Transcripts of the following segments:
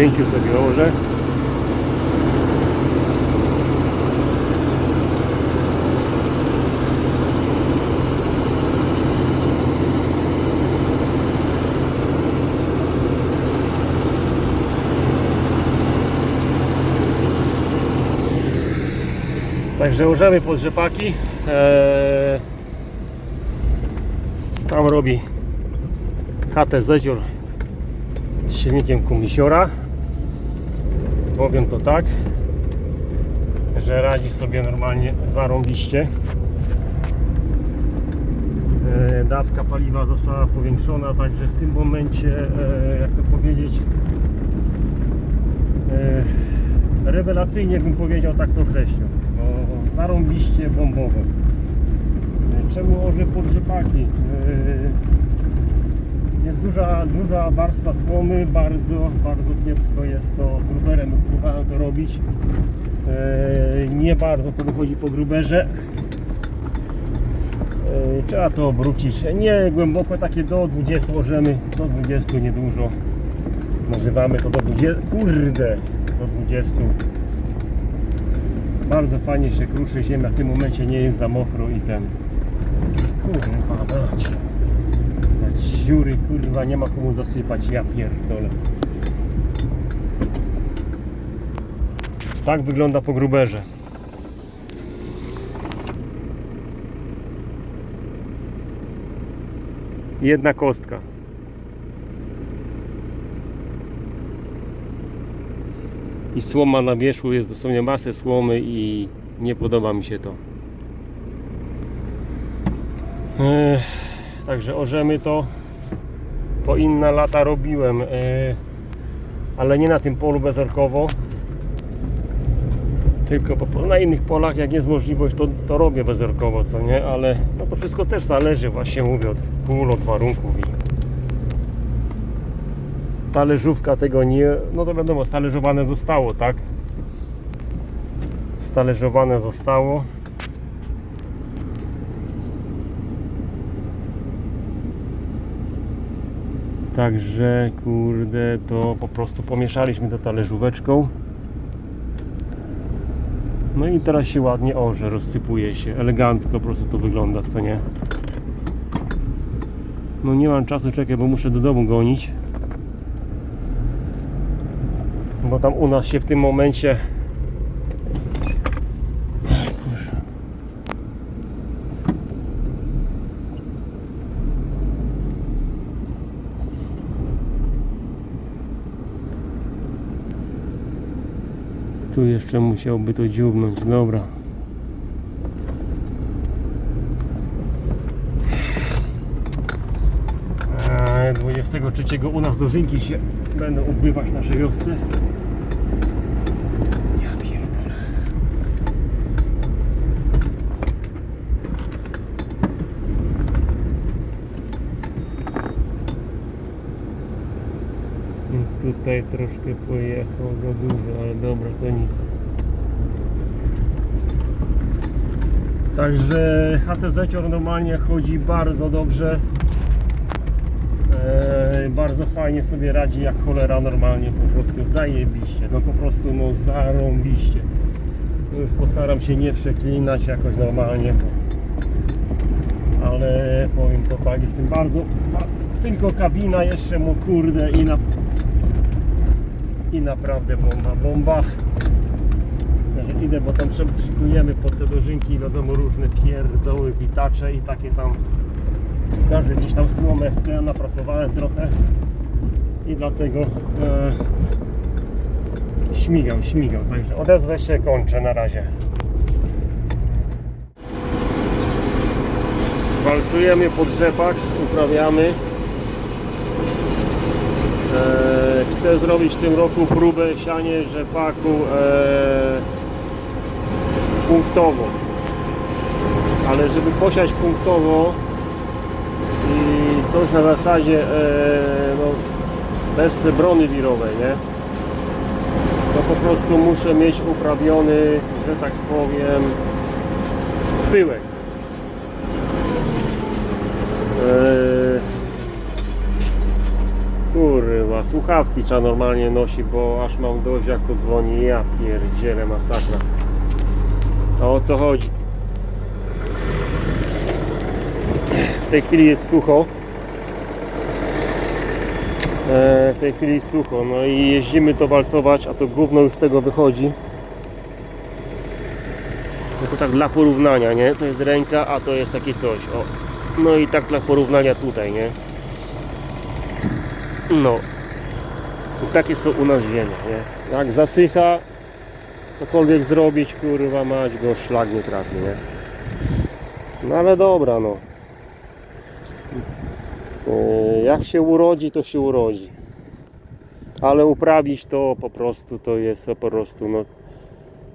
Dzięki sobie ołożę. Także łożymy pod rzepaki. Eee, tam robi chatę zezior z silnikiem kumisiora. Powiem to tak, że radzi sobie normalnie zarąbiście. E, Dawka paliwa została powiększona, także w tym momencie, e, jak to powiedzieć, e, rewelacyjnie bym powiedział, tak to określił. Zarąbiście bombowo. Czemu orze pod rzepaki? Jest duża, duża warstwa słomy, bardzo, bardzo kiepsko jest to gruberem, próbowałem to robić. E, nie bardzo to wychodzi po gruberze. E, trzeba to obrócić. Nie głęboko, takie do 20 łożemy, do 20 niedużo. Nazywamy to do 20, kurde, do 20. Bardzo fajnie się kruszy ziemia, w tym momencie nie jest za mokro i ten. Brać za dziury, kurwa, nie ma komu zasypać, ja pierdolę. Tak wygląda po gruberze. Jedna kostka. I słoma na wierzchu jest dosłownie masę słomy i nie podoba mi się to. Ech. Także orzemy to po inne lata robiłem, e, ale nie na tym polu bezorkowo. Tylko po, na innych polach, jak jest możliwość, to, to robię bezorkowo, co nie? Ale no to wszystko też zależy, właśnie mówię, od pól, od warunków. I talerzówka tego nie, no to wiadomo, stalerzowane zostało, tak? Stalerzowane zostało. Także kurde to po prostu pomieszaliśmy to talerzóweczką. No i teraz się ładnie orze, rozsypuje się, elegancko po prostu to wygląda, co nie? No nie mam czasu, czekaj, bo muszę do domu gonić. Bo tam u nas się w tym momencie Tu jeszcze musiałby to dziubnąć, dobra. Eee, 23 u nas dożynki się będą odbywać w naszej wiosce. Ja pierdolę. I Tutaj troszkę pojechał go dużo, ale dobra, to nic. Także HTZ normalnie chodzi bardzo dobrze. Eee, bardzo fajnie sobie radzi jak cholera normalnie, po prostu zajebiście. No po prostu no zarąbiście. Już postaram się nie przeklinać jakoś normalnie. Bo... Ale powiem to tak, jestem bardzo... Tylko kabina jeszcze mu kurde i na i naprawdę bomba, bomba. Także idę, bo tam przykujemy pod te dożynki, wiadomo, różne pierdoły, witacze i takie tam wskażę gdzieś tam słomę chcę, naprasowałem trochę i dlatego e, śmigam, śmigam, także odezwę się, kończę na razie. Walcujemy pod rzepak, uprawiamy. E, chcę zrobić w tym roku próbę sianie rzepaku e, punktowo. Ale żeby posiać punktowo i coś na zasadzie e, no, bez brony wirowej, nie? To po prostu muszę mieć uprawiony, że tak powiem, pyłek. E, Kurwa, słuchawki trzeba normalnie nosić, bo aż mam dość jak to dzwoni. Ja pierdzielę masakra. A o co chodzi? W tej chwili jest sucho. E, w tej chwili jest sucho, no i jeździmy to walcować, a to gówno już z tego wychodzi. No to tak dla porównania, nie? To jest ręka, a to jest takie coś. O. No i tak dla porównania tutaj, nie? No. I takie są u nas ziemia, nie? Jak zasycha, cokolwiek zrobić, kurwa mać go szlak nie trafi, nie? No ale dobra, no. Yy, Jak się urodzi, to się urodzi. Ale uprawić to po prostu to jest po prostu no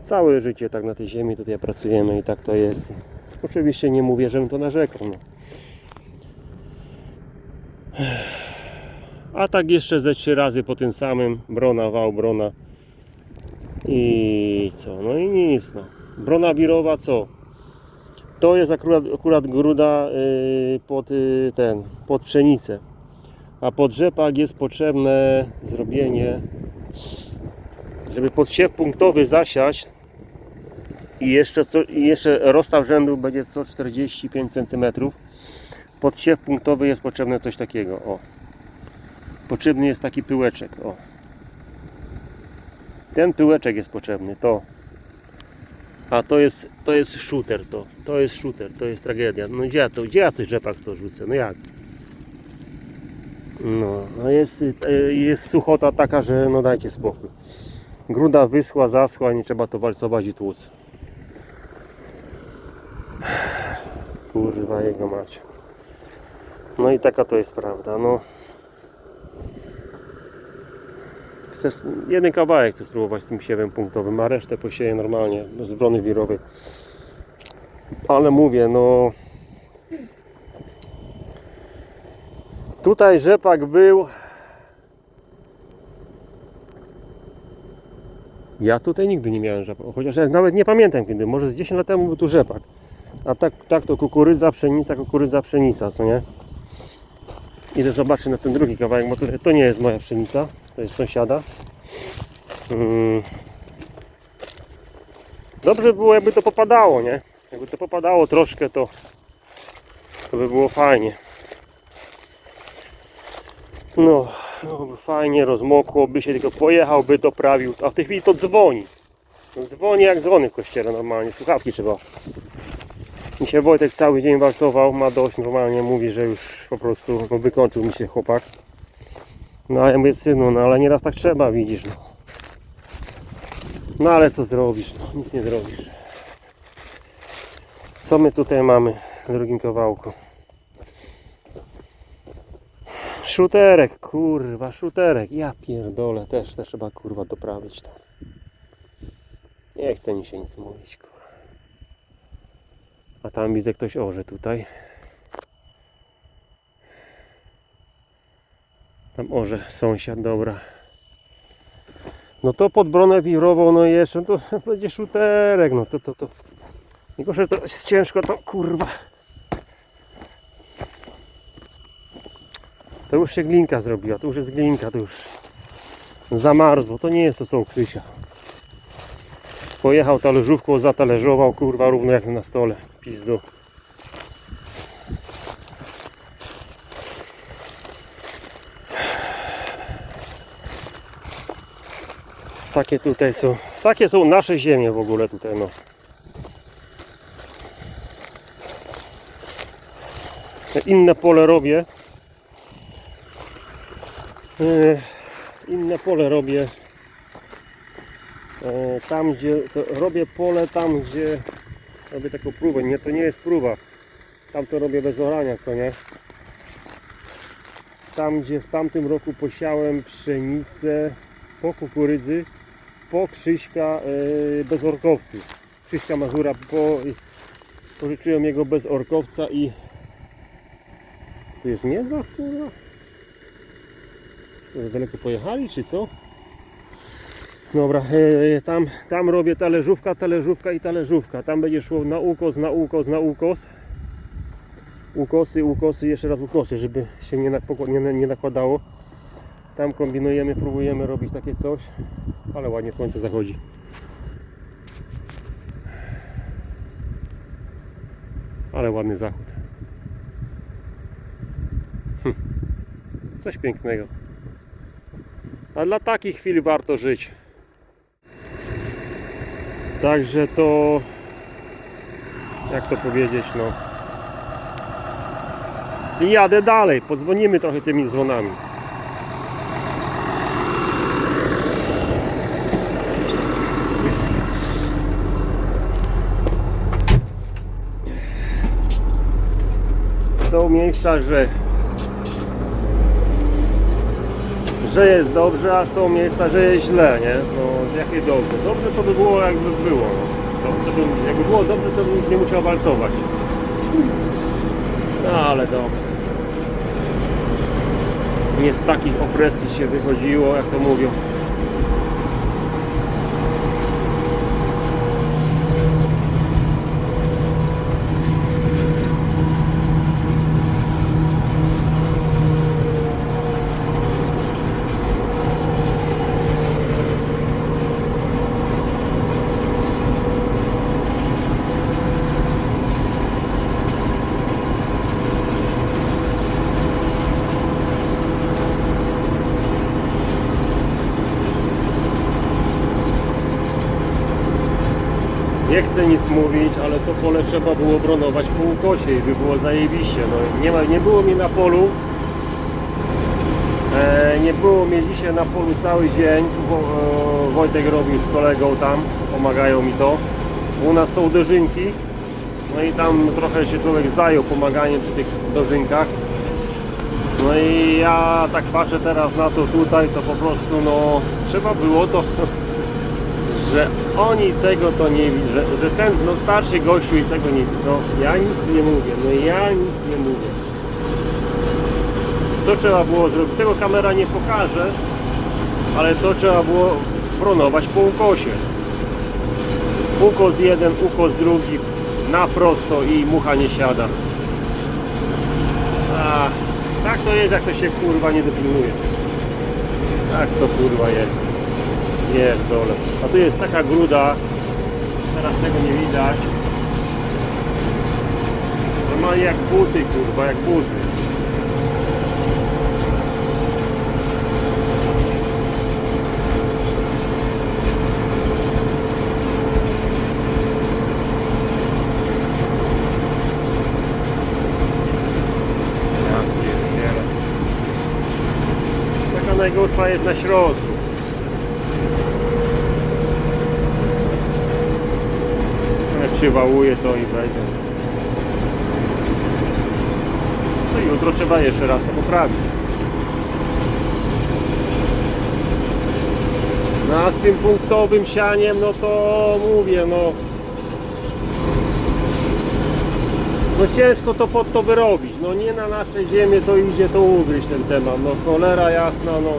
całe życie tak na tej ziemi tutaj pracujemy i tak to jest. Oczywiście nie mówię, żebym to narzekał. No. A tak jeszcze ze trzy razy po tym samym brona, wał, brona i co? No i nic no. Brona wirowa co? To jest akurat, akurat gruda yy, pod yy, ten, pod pszenicę. A pod rzepak jest potrzebne zrobienie, żeby podsiew punktowy zasiać i jeszcze, co, i jeszcze rozstaw rzędu będzie 145 cm. Podsiew punktowy jest potrzebne coś takiego. O. Potrzebny jest taki pyłeczek. O. Ten pyłeczek jest potrzebny. To. A to jest, to jest shooter to. To jest shooter, to jest tragedia. No gdzie ja to, gdzie ja ten rzepak to rzucę? No jak? No, no jest, y, jest suchota taka, że no dajcie spokój. Gruda wyschła, zaschła, nie trzeba to walcować i tłuc. Kurwa jego mać. No i taka to jest prawda, no. Chcę, jeden kawałek chcę spróbować z tym siewem punktowym, a resztę posieję normalnie, z brony wirowej. Ale mówię, no... Tutaj rzepak był... Ja tutaj nigdy nie miałem rzepak, chociaż ja nawet nie pamiętam kiedy, może z 10 lat temu był tu rzepak. A tak, tak to kukurydza, pszenica, kukurydza, pszenica, co nie? Idę zobaczyć na ten drugi kawałek, bo to nie jest moja pszenica, to jest sąsiada. Mm. Dobrze by było, jakby to popadało, nie? Jakby to popadało troszkę, to, to by było fajnie. No, no fajnie rozmokło, by się tylko pojechał, by doprawił, a w tej chwili to dzwoni. No, dzwoni jak dzwony w kościele normalnie, słuchawki trzeba. Dzisiaj Wojtek cały dzień walcował, ma dość normalnie, mówi, że już po prostu no, wykończył mi się chłopak. No ale ja mówię, synu, no ale nieraz tak trzeba, widzisz, no. No ale co zrobisz, no, nic nie zrobisz. Co my tutaj mamy w drugim kawałku? Szuterek, kurwa, szuterek. Ja pierdolę, też, też trzeba kurwa doprawić to. Nie chce mi się nic mówić, kurwa. A tam widzę ktoś orze tutaj. Tam orze sąsiad, dobra. No to pod bronę wirową, no jeszcze, no to będzie szuterek, no to, to, to. Tylko, że to jest ciężko, to kurwa. To już się glinka zrobiła, to już jest glinka, to już zamarzło, to nie jest to co u Krzysia. Pojechał talerzówką, zatalerzował, kurwa, równo jak na stole. Pizdu. Takie tutaj są, takie są nasze ziemie w ogóle tutaj, no. Inne pole robię. Yy, Inne pole robię E, tam gdzie robię pole tam gdzie robię taką próbę, nie to nie jest próba tam to robię bez orania co nie tam gdzie w tamtym roku posiałem pszenicę po kukurydzy po Krzyśka e, bez orkowców Krzyśka Mazura po, pożyczyłem jego bez orkowca i tu jest międzo kurwa To daleko pojechali czy co Dobra, e, tam, tam robię talerzówka, talerzówka i talerzówka. Tam będzie szło na ukos, na ukos, na ukos. Ukosy, ukosy, jeszcze raz ukosy, żeby się nie, nie, nie nakładało. Tam kombinujemy, próbujemy robić takie coś, ale ładnie słońce zachodzi. Ale ładny zachód. Hm. Coś pięknego. A dla takich chwil warto żyć. Także to jak to powiedzieć, no. I jadę dalej, podzwonimy trochę tymi dzwonami. Są miejsca, że że jest dobrze, a są miejsca, że jest źle, nie? No jakie dobrze? Dobrze to by było jakby było. No. Dobrze bym, jakby było dobrze, to bym już nie musiał walcować. No ale dobra. Nie z takich opresji się wychodziło, jak to mówią. Chcę nic mówić, ale to pole trzeba było bronować po ukosie i by było zajebiście. No, nie, ma, nie było mnie na polu. E, nie było mnie dzisiaj na polu cały dzień, bo e, Wojtek robił z kolegą tam, pomagają mi to. U nas są dożynki, no i tam trochę się człowiek zajął pomaganiem przy tych dożynkach. No i ja tak patrzę teraz na to tutaj, to po prostu no trzeba było to że oni tego to nie widzą, że, że ten no, starszy gościu i tego nie. No ja nic nie mówię, no ja nic nie mówię. To trzeba było zrobić, tego kamera nie pokaże, ale to trzeba było bronować po ukosie. Ukos jeden, ukos drugi, na prosto i mucha nie siada. A, tak to jest, jak to się kurwa nie dopilnuje. Tak to kurwa jest. Pierdolę. A tu jest taka gruda. Teraz tego nie widać. Normalnie jak buty, kurwa, jak buty. Najgorsza jest na środku. Jak przywałuje to i wejdzie. No jutro trzeba jeszcze raz to poprawić. No a z tym punktowym sianiem, no to mówię, no no ciężko to pod to wyrobić. No nie na nasze ziemię to idzie to ugryźć ten temat. No cholera jasna, no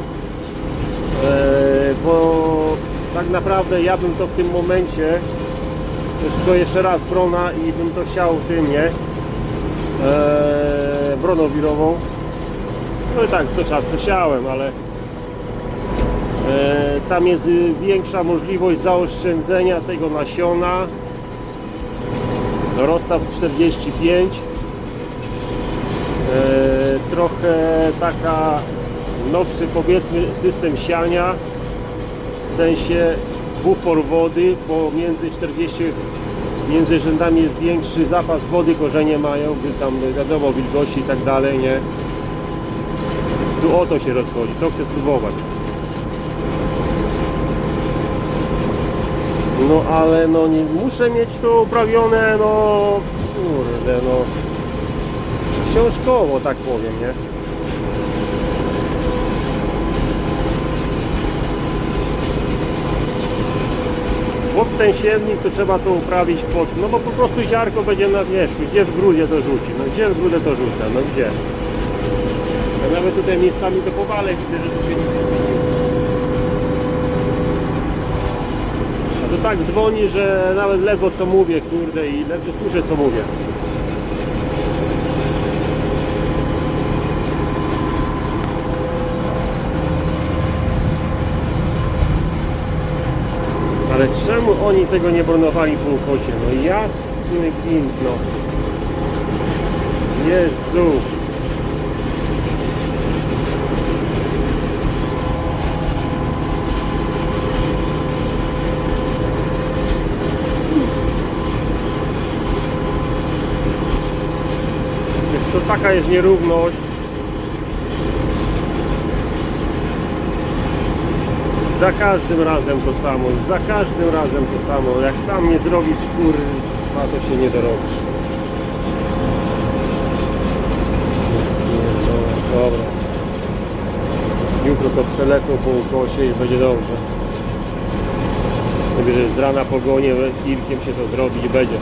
e, bo tak naprawdę ja bym to w tym momencie to jeszcze raz brona i bym to chciał tym, nie? Eee, broną wirową. No i tak, to czas przesiałem, ale eee, tam jest y, większa możliwość zaoszczędzenia tego nasiona. Rozstaw 45. Eee, trochę taka nowszy powiedzmy system siania w sensie bufor wody, bo między 40 między rzędami jest większy zapas wody, korzenie mają, tam wiadomo wilgoci i tak dalej, nie? Tu o to się rozchodzi, to chcę spróbować. No ale no nie muszę mieć to uprawione, no kurde, no książkowo tak powiem, nie? Pod ten siewnik to trzeba to uprawić pod, no bo po prostu ziarko będzie na wierzchu, gdzie w grudzie to rzuci, no gdzie w grudę to rzuca, no gdzie? Ja nawet tutaj miejscami to powale widzę, że tu się nic nie zmieniło. A to tak dzwoni, że nawet ledwo co mówię, kurde, i ledwo słyszę co mówię. Ale czemu oni tego nie bronowali po uchodzie? No jasny gwint, no. Jezu. Wiesz, to taka jest nierówność. Za każdym razem to samo, za każdym razem to samo. Jak sam nie zrobisz kurwa, to się nie dorobisz. Dobra. Jutro to przelecą po ukosie i będzie dobrze. Najwyżej z rana pogonię, kilkiem się to zrobi i będzie.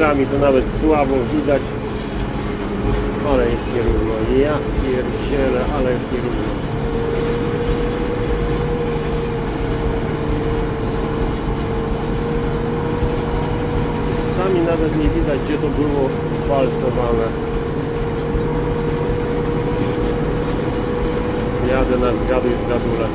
Miejscami to nawet słabo widać. Ale jest nierówno. Ja pierdzielę, ale jest nierówno. Sami nawet nie widać, gdzie to było walcowane. Jadę na zgaduj zgadule.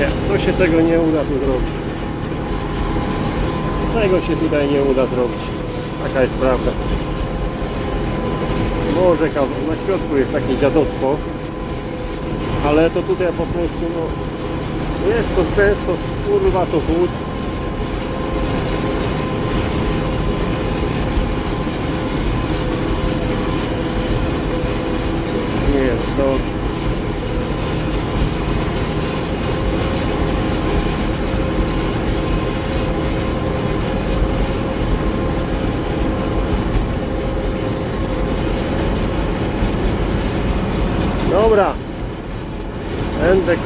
Nie, to się tego nie uda tu zrobić. Tego się tutaj nie uda zrobić. Taka jest prawda. Może na środku jest takie dziadostwo, ale to tutaj po prostu no, jest to sens, to kurwa to wóz. Nie, to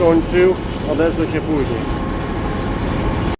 Dobra. Będę kończył. Odezwę się później.